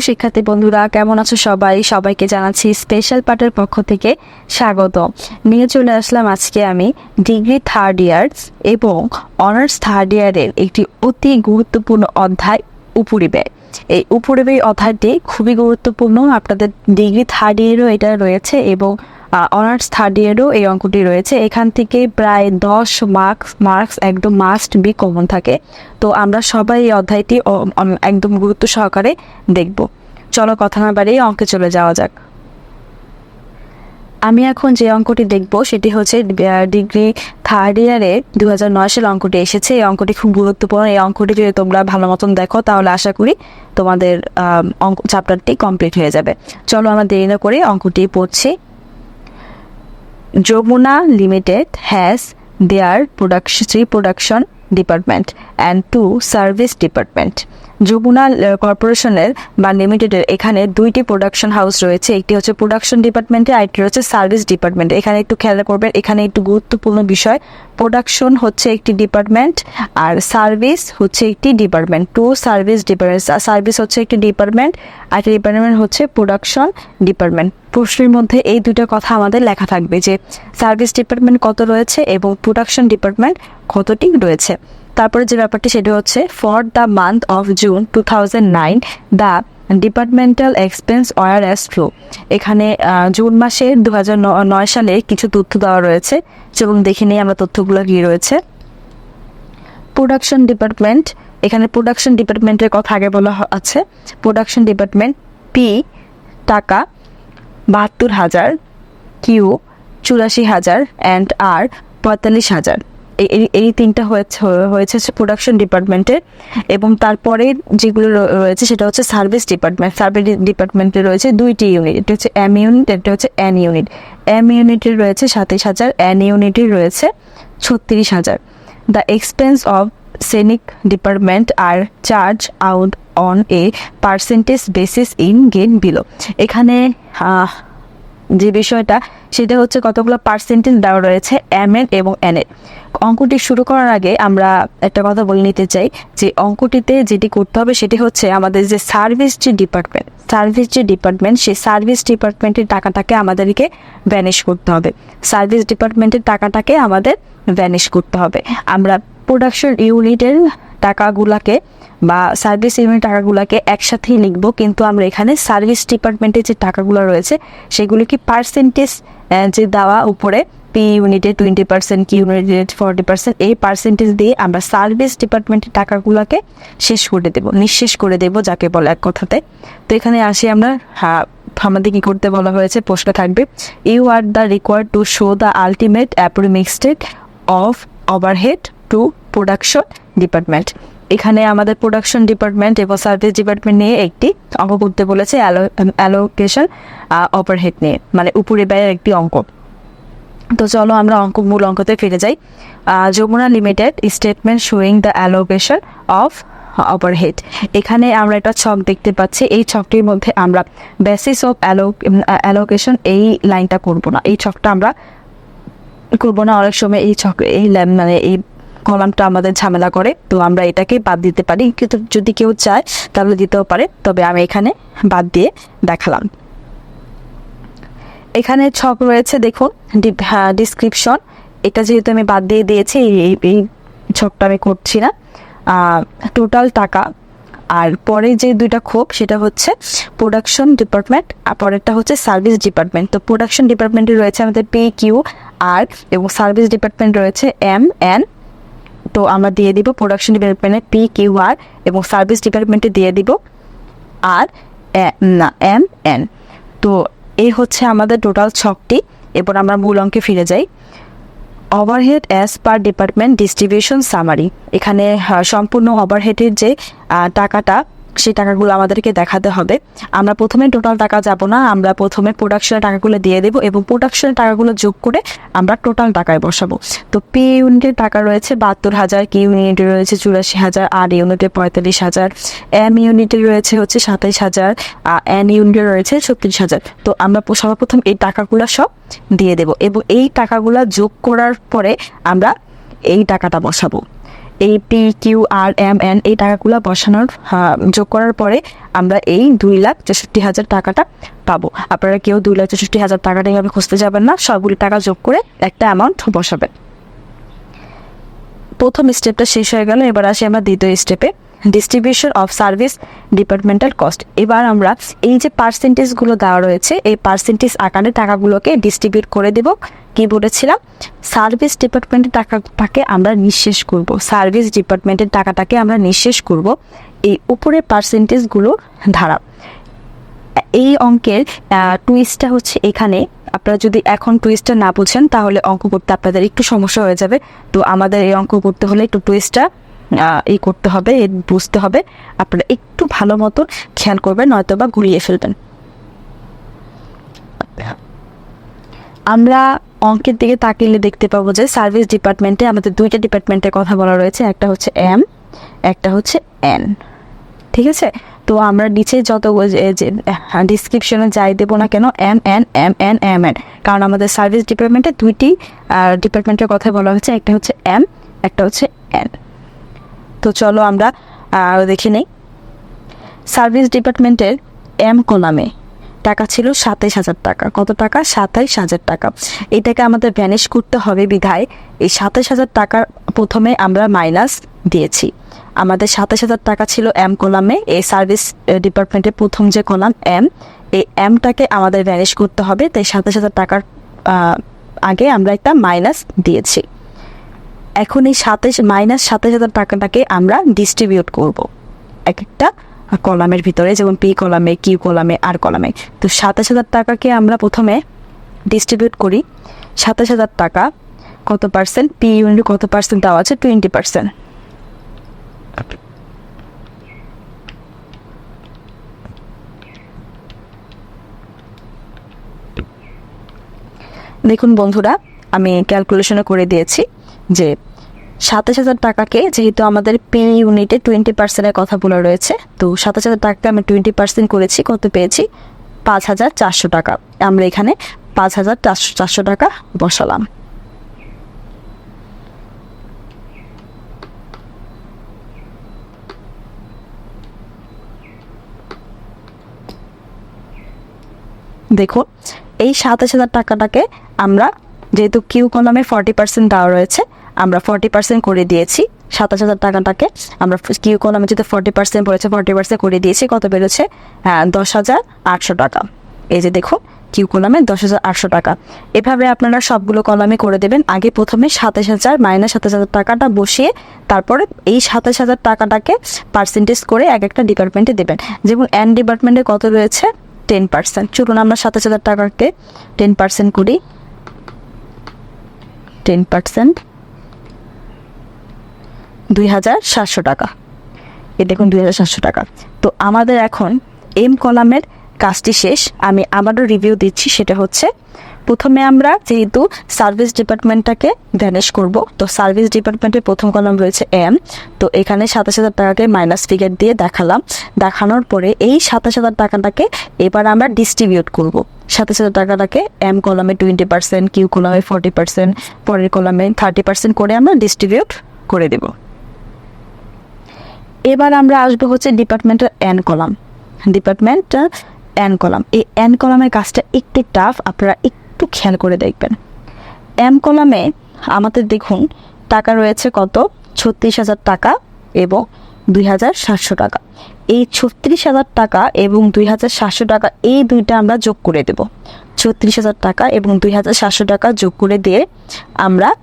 শিক্ষার্থী বন্ধুরা, কেমন আছো সবাই? সবাইকে জানাচ্ছি স্পেশাল পার্টের পক্ষ থেকে স্বাগত। নিয়ে চলে আসলাম আজকে আমি ডিগ্রি থার্ড ইয়ার্স এবং অনার্স থার্ড ইয়ারের একটি অতি গুরুত্বপূর্ণ অধ্যায় উপরিব্যয়। এই উপরিব্যয় অধ্যায়টি খুবই গুরুত্বপূর্ণ। আপনাদের ডিগ্রি থার্ড ইয়ারও এটা রয়েছে এবং অনার্স থার্ড ইয়ারও এই অঙ্কটি রয়েছে। এখান থেকে প্রায় দশ মার্কস মার্কস একদম মাস্ট বি কমন থাকে। তো আমরা সবাই এই অধ্যায়টি একদম গুরুত্ব সহকারে দেখব। চলো কথা না বাড়িয়ে অঙ্কে চলে যাওয়া যাক। আমি এখন যে অঙ্কটি দেখব, সেটি হচ্ছে ডিগ্রি থার্ড ইয়ারে দু হাজার নয় সালে অঙ্কটি এসেছে। এই অঙ্কটি খুব গুরুত্বপূর্ণ। এই অঙ্কটি যদি তোমরা ভালো মতন দেখো, তাহলে আশা করি তোমাদের অঙ্ক চ্যাপ্টারটি কমপ্লিট হয়ে যাবে। চলো আমরা দেরি না করে অঙ্কটি পড়ছি। Jamuna limited has their production, production department and two service department Jamuna কর্পোরেশনের বা লিমিটেডের এখানে দুইটি প্রোডাকশন হাউস রয়েছে। একটি হচ্ছে প্রোডাকশন ডিপার্টমেন্টে আর একটি হচ্ছে সার্ভিস ডিপার্টমেন্টে এখানে একটু খেয়াল করবেন, এখানে একটু গুরুত্বপূর্ণ বিষয়। প্রোডাকশন হচ্ছে একটি ডিপার্টমেন্ট আর সার্ভিস হচ্ছে একটি department two service department service হচ্ছে একটি ডিপার্টমেন্ট আর একটি ডিপার্টমেন্ট হচ্ছে প্রোডাকশন ডিপার্টমেন্ট প্রশ্নের মধ্যে এই দুটো কথা আমাদের লেখা থাকবে যে সার্ভিস ডিপার্টমেন্ট কত রয়েছে এবং প্রোডাকশন ডিপার্টমেন্ট কতটি রয়েছে। তারপরে যে ব্যাপারটি সেটি হচ্ছে for the month of June two thousand nine the departmental expense were as follow এখানে জুন মাসে দু নয় সালে কিছু তথ্য দেওয়া রয়েছে, এবং দেখে নিই আমরা তথ্যগুলো কি রয়েছে। প্রোডাকশন ডিপার্টমেন্ট এখানে প্রোডাকশন ডিপার্টমেন্টের কথা আগে বলা আছে। প্রোডাকশন ডিপার্টমেন্ট পি টাকা, বাহাত্তর হাজার কিউ চুরাশি হাজার অ্যান্ড আর পঁয়তাল্লিশ হাজার। এই তিনটা হয়েছে হয়েছে প্রোডাকশন ডিপার্টমেন্টের এবং তারপরে যেগুলো রয়েছে সেটা হচ্ছে সার্ভিস ডিপার্টমেন্ট সার্ভিস ডিপার্টমেন্টে রয়েছে দুইটি ইউনিট এটা হচ্ছে এম ইউনিট এটা হচ্ছে এন ইউনিট এম ইউনিটের রয়েছে সাতাইশ হাজার এন ইউনিটের রয়েছে ছত্রিশ হাজার। The expense of scenic department are charged out on a percentage basis in given below এখানে যে বিষয়টা, সেটা হচ্ছে কতগুলো পার্সেন্টেজ দেওয়া রয়েছে এম এর এবং এন এর। অঙ্কটি শুরু করার আগে আমরা একটা কথা বলে নিতে চাই যে অঙ্কটিতে যেটি করতে হবে সেটি হচ্ছে আমাদের যে সার্ভিস যে ডিপার্টমেন্ট সার্ভিস যে ডিপার্টমেন্ট সেই সার্ভিস ডিপার্টমেন্টের টাকাটাকে আমাদেরকে ভ্যানিশ করতে হবে। সার্ভিস ডিপার্টমেন্টের টাকাটাকে আমাদের ভ্যানিশ করতে হবে। আমরা প্রোডাকশন ইউনিটের টাকাগুলাকে বা সার্ভিস ইউনিট টাকাগুলোকে একসাথেই লিখব, কিন্তু আমরা এখানে সার্ভিস ডিপার্টমেন্টে যে টাকাগুলো রয়েছে সেগুলি কি পার্সেন্টেজ যে দেওয়া উপরে পি ইউনিটে টোয়েন্টি পার্সেন্ট কি ইউনিটে ফর্টি পার্সেন্ট এই পার্সেন্টেজ দিয়ে আমরা সার্ভিস ডিপার্টমেন্টের টাকাগুলোকে শেষ করে দেব, নিঃশেষ করে দেব যাকে বলে এক কথাতে। তো এখানে আসি আমরা হ্যাঁ আমাদের কি করতে বলা হয়েছে, প্রশ্ন থাকবে you are the required to show the ultimate approximated of overhead to production department এখানে আমাদের প্রোডাকশন ডিপার্টমেন্ট এবং সার্ভিস ডিপার্টমেন্ট নিয়ে একটি অঙ্ক করতে বলেছে অ্যালোকেশন ওভারহেড নিয়ে মানে উপরে ব্যয়ের একটি অঙ্ক। তো চলো আমরা অঙ্ক, মূল অঙ্কতে ফিরে যাই। Jamuna limited statement showing the allocation of overhead এখানে আমরা একটা ছক দেখতে পাচ্ছি। এই ছকটির মধ্যে আমরা বেসিস অফ অ্যালো অ্যালোকেশন এই লাইনটা করব না। এই ছকটা আমরা করব না। অনেক সময় এই ছক, এই মানে এই কলামটা আমাদের ঝামেলা করে, তো আমরা এটাকে বাদ দিতে পারি। কিন্তু যদি কেউ চায়, তাহলে দিতেও পারে। তবে আমি এখানে বাদ দিয়ে দেখালাম। এখানে ছক রয়েছে, দেখুন ডিসক্রিপশন এটা যেহেতু আমি বাদ দিয়ে দিয়েছি, এই ছকটা আমি করছি না। টোটাল টাকা। আর পরে যে দুইটা খোপ, সেটা হচ্ছে প্রোডাকশন ডিপার্টমেন্ট আর পরেরটা হচ্ছে সার্ভিস ডিপার্টমেন্ট তো প্রোডাকশন ডিপার্টমেন্টে রয়েছে আমাদের পে কিউ আর এবং সার্ভিস ডিপার্টমেন্ট রয়েছে এম এন তো আমরা দিয়ে দিব প্রোডাকশন ডিপার্টমেন্টে পি কিউ আর এবং সার্ভিস ডিপার্টমেন্টে দিয়ে দিব আর না এম এন তো এই হচ্ছে আমাদের টোটাল ছকটি। এরপর আমরা মূল অঙ্কে ফিরে যাই। Overhead as per department distribution summary এখানে সম্পূর্ণ ওভারহেডের যে টাকাটা সেই টাকাগুলো আমাদেরকে দেখাতে হবে। আমরা প্রথমে টোটাল টাকা যাব না, আমরা প্রথমে প্রোডাকশনের টাকাগুলো দিয়ে দেবো এবং প্রোডাকশনের টাকাগুলো যোগ করে আমরা টোটাল টাকায় বসাবো। তো পে ইউনিটের টাকা রয়েছে বাহাত্তর হাজার কি ইউনিটে রয়েছে চুরাশি হাজার আর ইউনিটে পঁয়তাল্লিশ হাজার এম ইউনিটে রয়েছে হচ্ছে সাতাইশ হাজার এন ইউনিটে রয়েছে ছত্রিশ হাজার। তো আমরা সর্বপ্রথম এই টাকাগুলো সব দিয়ে দেব এবং এই টাকাগুলো যোগ করার পরে আমরা এই টাকাটা বসাবো। এই P Q R M N এই টাকাগুলো বসানোর যোগ করার পরে আমরা এই দুই লাখ চৌষট্টি হাজার টাকাটা পাবো। আপনারা কেউ দুই লাখ চৌষট্টি হাজার টাকাটা এইভাবে খুঁজতে যাবেন না, সবগুলি টাকা যোগ করে একটা অ্যামাউন্ট বসাবেন। প্রথম স্টেপটা শেষ হয়ে গেল, এবার আসি আমরা দ্বিতীয় স্টেপে distribution of service departmental cost এবার আমরা এই যে পার্সেন্টেজগুলো দেওয়া রয়েছে, এই পার্সেন্টেজ আকারে টাকাগুলোকে ডিস্ট্রিবিউট করে দেব। কি বলেছিলাম? সার্ভিস ডিপার্টমেন্টের টাকাটাকে আমরা নিঃশেষ করব। সার্ভিস ডিপার্টমেন্টের টাকাটাকে আমরা নিঃশেষ করব। এই উপরে পার্সেন্টেজগুলো ধারা। এই অঙ্কের টুইস্টটা হচ্ছে এখানে। আপনারা যদি এখন টুইস্টটা না বুঝেন তাহলে অঙ্ক করতে আপনাদের একটু সমস্যা হয়ে যাবে। তো আমাদের এই অঙ্ক করতে হলে একটু টুইস্টটা এই করতে হবে এ বুঝতে হবে। আপনারা একটু ভালো মতন খেয়াল করবেন নয়তো বা ঘুরিয়ে ফেলবেন আমরা অঙ্কের দিকে তাকিয়ে দেখতে পাবো যে সার্ভিস ডিপার্টমেন্টে আমাদের দুইটা ডিপার্টমেন্টের কথা বলা রয়েছে, একটা হচ্ছে এম, একটা হচ্ছে এন। ঠিক আছে? তো আমরা নিচে যত ডিসক্রিপশনে যাই দেবো না কেন M N M N M, N. কারণ আমাদের সার্ভিস ডিপার্টমেন্টে দুইটি ডিপার্টমেন্টের কথা বলা হচ্ছে একটা হচ্ছে এম, একটা হচ্ছে এন। তো চলো আমরা দেখে নেই। সার্ভিস ডিপার্টমেন্টের এম কলামে টাকা ছিল সাতাইশ হাজার টাকা। কত টাকা? সাতাইশ হাজার টাকা। এটাকে আমাদের ভ্যানিশ করতে হবে বিধায়। এই সাতাইশ হাজার টাকা প্রথমে আমরা মাইনাস দিয়েছি। আমাদের সাতাশ হাজার টাকা ছিল এম কলামে এই সার্ভিস ডিপার্টমেন্টের প্রথম যে কলাম এম এই এমটাকে আমাদের ভ্যানিশ করতে হবে। তাই সাতাশ হাজার টাকার আগে আমরা একটা মাইনাস দিয়েছি। এখন এই সাতাশ মাইনাস সাতাশ হাজার টাকাটাকে আমরা ডিস্ট্রিবিউট করব। এক একটা কলামের ভিতরে, যেমন পি কলামে, কিউ কলামে, আর কলামে। তো সাতাশ হাজার টাকাকে আমরা প্রথমে ডিস্ট্রিবিউট করি। সাতাশ হাজার টাকা কত পার্সেন্ট পি ইউনিট কত পার্সেন্ট দেওয়া আছে? টোয়েন্টি পার্সেন্ট দেখুন বন্ধুরা, আমি ক্যালকুলেশনে করে দিয়েছি যে সাতাশ হাজার টাকাকে, যেহেতু আমাদের পে ইউনিটে টোয়েন্টি পার্সেন্টের কথা বলা রয়েছে, তো সাতাশ হাজার টাকাকে আমি টোয়েন্টি পার্সেন্ট করেছি, কত পেয়েছি? পাঁচ হাজার চারশো টাকা। আমরা এখানে পাঁচ হাজার চারশো চারশো টাকা বসালাম। দেখুন এই সাতাশ হাজার টাকাটাকে আমরা, যেহেতু কিউ কলামে ফর্টি পার্সেন্ট দেওয়া রয়েছে আমরা ফর্টি পার্সেন্ট করে দিয়েছি, সাতাশ হাজার টাকাটাকে আমরা কিউ যেহেতু ফর্টি পার্সেন্ট পড়েছে ফর্টি পার্সেন্ট করে দিয়েছি, কত বেরোচ্ছে? হ্যাঁ দশ হাজার আটশো টাকা। এই যে দেখুন কিউ কলামে দশ হাজার আটশো টাকা। এভাবে আপনারা সবগুলো কলামে করে দেবেন। আগে প্রথমে সাতাশ হাজার মাইনাস সাতাশ হাজার টাকাটা বসিয়ে তারপরে এই সাতাশ হাজার টাকাটাকে পার্সেন্টেজ করে এক একটা ডিপার্টমেন্টে দেবেন। যেমন এন ডিপার্টমেন্টে কত রয়েছে? টেন পার্সেন্ট চলুন আমরা সাতাশ হাজার টাকাকে টেন পার্সেন্ট করি। টেন পার্সেন্ট দুই হাজার সাতশো টাকা। এ দেখুন দুই হাজার সাতশো টাকা। তো আমাদের এখন এম কলামের কাজটি শেষ। আমি আবারও রিভিউ দিচ্ছি, সেটা হচ্ছে প্রথমে আমরা যেহেতু সার্ভিস ডিপার্টমেন্টটাকে ভ্যানিশ করব, তো সার্ভিস ডিপার্টমেন্টের প্রথম কলাম রয়েছে এম তো এখানে সাতাশ হাজার টাকাকে মাইনাস ফিগার দিয়ে দেখালাম। দেখানোর পরে এই সাতাশ হাজার টাকাটাকে এবার আমরা ডিস্ট্রিবিউট করব। সাতাশ হাজার টাকাটাকে এম কলামে টোয়েন্টি পার্সেন্ট কিউ কলামে ফোর্টি পার্সেন্ট পরের কলামে থার্টি পার্সেন্ট করে আমরা ডিস্ট্রিবিউট করে দেবো। এবার আমরা আসব হচ্ছে ডিপার্টমেন্টের N column department N column এই এন কলামের কাজটা একটু টাফ আপনারা একটু খেয়াল করে দেখবেন। এম কলামে আমাদের দেখুন, টাকা রয়েছে কত? ছত্রিশ হাজার টাকা এবং দুই হাজার সাতশো টাকা। এই ছত্রিশ হাজার টাকা এবং দুই হাজার সাতশো টাকা এই দুইটা আমরা যোগ করে দেব। ছত্রিশ হাজার টাকা এবং দুই হাজার সাতশো টাকা যোগ করে দিয়ে আমরা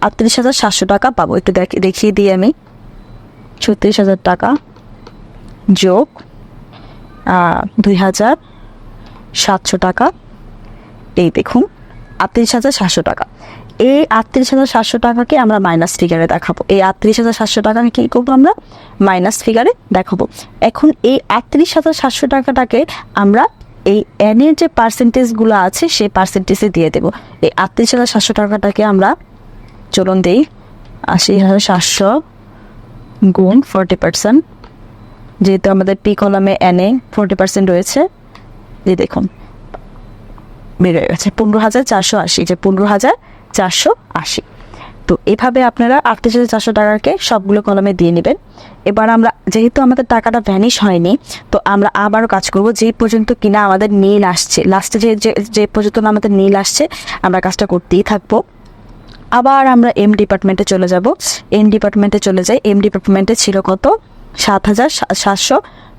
আটত্রিশ হাজার সাতশো টাকা পাবো। একটু দেখ- দেখিয়ে দিই আমি। ছত্রিশ হাজার টাকা যোগ দুই হাজার সাতশো টাকা। এই দেখুন, আটত্রিশ হাজার সাতশো টাকা। এই আটত্রিশ হাজার সাতশো টাকাকে আমরা মাইনাস ফিগারে দেখাবো। এই আটত্রিশ হাজার সাতশো টাকাকে কী করব আমরা? মাইনাস ফিগারে দেখাবো। এখন এই আটত্রিশ হাজার সাতশো টাকাটাকে আমরা এই এনের যে পার্সেন্টেজগুলো আছে, সেই পার্সেন্টেজে দিয়ে দেবো। এই আটত্রিশ হাজার সাতশো টাকাটাকে আমরা, চলুন দেই, আশি হাজার সাতশো গুণ ফোরটি পার্সেন্ট যেহেতু আমাদের পি কলামে এনে ফোরটি পার্সেন্ট রয়েছে, এই দেখুন হয়ে গেছে পনেরো হাজার চারশো আশি যে পনেরো হাজার চারশো আশি। তো এভাবে আপনারা আটত্রিশ হাজার চারশো টাকাকে সবগুলো কলমে দিয়ে নেবেন। এবার আমরা, যেহেতু আমাদের টাকাটা ভ্যানিশ হয়নি, তো আমরা আবারও কাজ করব যে পর্যন্ত কিনা আমাদের নীল আসছে। লাস্টে যে, যে- যে পর্যন্ত আমাদের নীল আসছে, আমরা কাজটা করতেই থাকব। আবার আমরা এম ডিপার্টমেন্টে চলে যাব। এম ডিপার্টমেন্টে চলে যাই। এম ডিপার্টমেন্টে ছিল কত? সাত হাজার সাতশো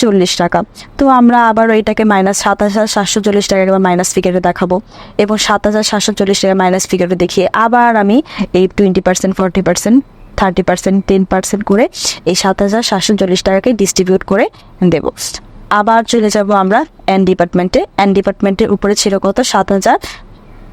চল্লিশ টাকা। তো আমরা আবার এটাকে মাইনাস সাত হাজার সাতশো চল্লিশ টাকাকে মাইনাস ফিগারে দেখাবো। এবং সাত হাজার সাতশো চল্লিশ টাকা মাইনাস ফিগারে দেখিয়ে আবার আমি এই twenty percent forty percent thirty percent ten percent করে এই সাত হাজার সাতশো চল্লিশ টাকাকে ডিস্ট্রিবিউট করে দেবো। আবার চলে যাব আমরা এন ডিপার্টমেন্টে এন ডিপার্টমেন্টের উপরে ছিল কত? সাত হাজার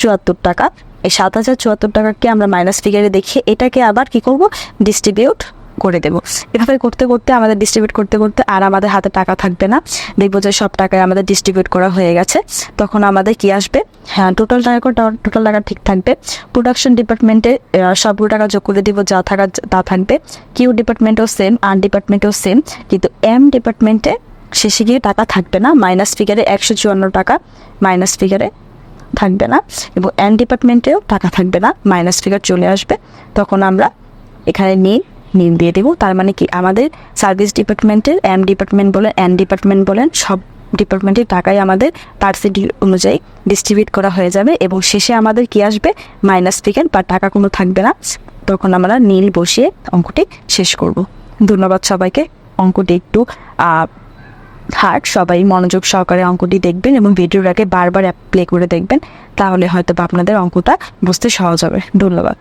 চুয়াত্তর টাকা। এই সাত হাজার চুয়াত্তর টাকাকে আমরা মাইনাস ফিগারে দেখিয়ে এটাকে আবার কি করব? ডিস্ট্রিবিউট করে দেব। এভাবে করতে করতে আমাদের ডিস্ট্রিবিউট করতে করতে আর আমাদের হাতে টাকা থাকবে না। দেখব যে সব টাকায় আমাদের ডিস্ট্রিবিউট করা হয়ে গেছে। তখন আমাদের কি আসবে? হ্যাঁ টোটাল টাকা টোটাল টাকা ঠিক থাকবে। প্রোডাকশন ডিপার্টমেন্টে সবগুলো টাকা যোগ করে দিব, যা থাকা, তা থাকবে। কিউ ডিপার্টমেন্টও সেম আর ডিপার্টমেন্টও সেম কিন্তু এম ডিপার্টমেন্টে শেষে গিয়ে টাকা থাকবে না। মাইনাস ফিগারে একশো চুয়ান্ন টাকা মাইনাস ফিগারে থাকবে না এবং এন ডিপার্টমেন্টেও টাকা থাকবে না মাইনাস ফিগার চলে আসবে। তখন আমরা এখানে নীল নীল দিয়ে দেবো। তার মানে কি? আমাদের সার্ভিস ডিপার্টমেন্টের এম ডিপার্টমেন্ট বলেন এন ডিপার্টমেন্ট বলেন, সব ডিপার্টমেন্টের টাকাই আমাদের পার্সেন্টেজ অনুযায়ী ডিস্ট্রিবিউট করা হয়ে যাবে এবং শেষে আমাদের কি আসবে? মাইনাস ফিগার বা টাকা কোনো থাকবে না। তখন আমরা নীল বসিয়ে অঙ্কটি শেষ করব। ধন্যবাদ সবাইকে। অঙ্কটি একটু হার্ড সবাই মনোযোগ সহকারে অঙ্কটি দেখবেন এবং ভিডিওটাকে বারবার প্লে করে দেখবেন, তাহলে হয়তো আপনাদের অঙ্কটা বুঝতে সহজ হবে। ধন্যবাদ।